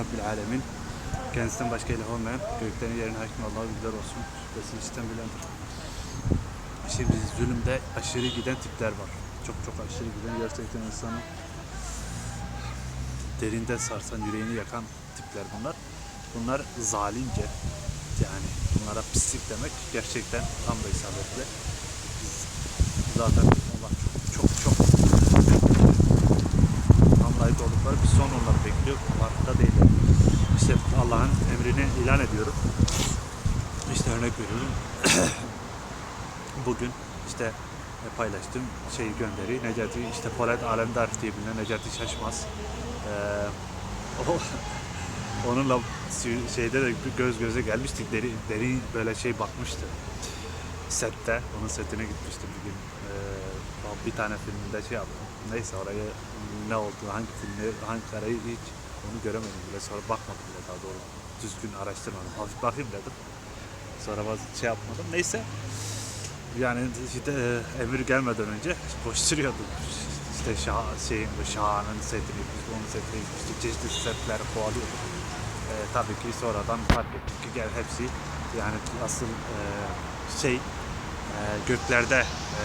alemin. Kendisinden başka ilah olmayan, göklerin yerin hakim Allah'a güzel olsun. Şüphesiz işten bilendir. Şimdi zulümde aşırı giden tipler var. Çok çok aşırı giden gerçekten insanı derinden sarsan, yüreğini yakan tipler bunlar. Bunlar zalimce. Yani bunlara pislik demek gerçekten tam da isabetli. Biz zaten Allah çok çok çok tam layık oldukları bir son onları bekliyor. Farkında değiller. İşte Allah'ın emrini ilan ediyorum. İşte örnek veriyorum. Bugün işte e, paylaştığım şeyi gönderi Necati işte Polat Alemdar diye bilinen Necati Şaşmaz. Ee, o onunla şeyde de göz göze gelmiştik. Deri, deri böyle şey bakmıştı. Sette. Onun setine gitmiştim bir gün. Ee, bir tane filminde şey yaptım. Neyse oraya ne oldu, hangi filmi, hangi kareyi hiç onu göremedim bile. Sonra bakmadım bile daha doğru. Düzgün araştırmadım. Hafif bakayım dedim. Sonra bazı şey yapmadım. Neyse. Yani işte e, emir gelmeden önce koşturuyordum. İşte şah, şeyin, bu Şahan'ın setini, onun setini, işte çeşitli setler kovalıyorduk. E, tabii ki sonradan fark ettik ki gel hepsi yani asıl e, şey göklerde e,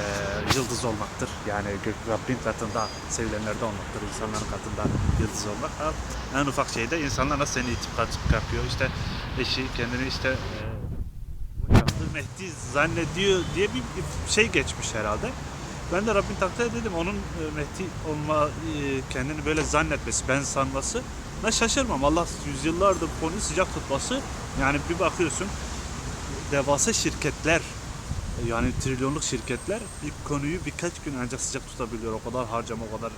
yıldız olmaktır. Yani gök, Rabbin katında sevilenlerde olmaktır. insanların katında yıldız olmak. En ufak şeyde insanlar nasıl seni itip kapıyor. İşte eşi kendini işte e. Mehdi zannediyor diye bir şey geçmiş herhalde. Ben de Rabbin takdir dedim onun e, Mehdi olma e, kendini böyle zannetmesi, ben sanması. Ben şaşırmam. Allah yüzyıllardır konuyu sıcak tutması. Yani bir bakıyorsun devasa şirketler yani trilyonluk şirketler bir konuyu birkaç gün ancak sıcak tutabiliyor. O kadar harcama, o kadar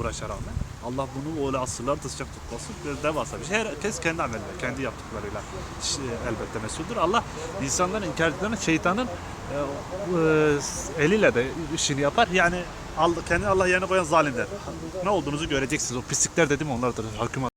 uğraşa rağmen. Allah bunu öyle asırlarda sıcak tutması biraz devasa bir şey. Herkes kendi ameliyle, kendi yaptıklarıyla ş- elbette mesuldür. Allah insanların inkar ettiklerini şeytanın e, e, eliyle de işini yapar. Yani kendi Allah yerine koyan zalimler. Ne olduğunuzu göreceksiniz. O pislikler dedim onlardır. Hakim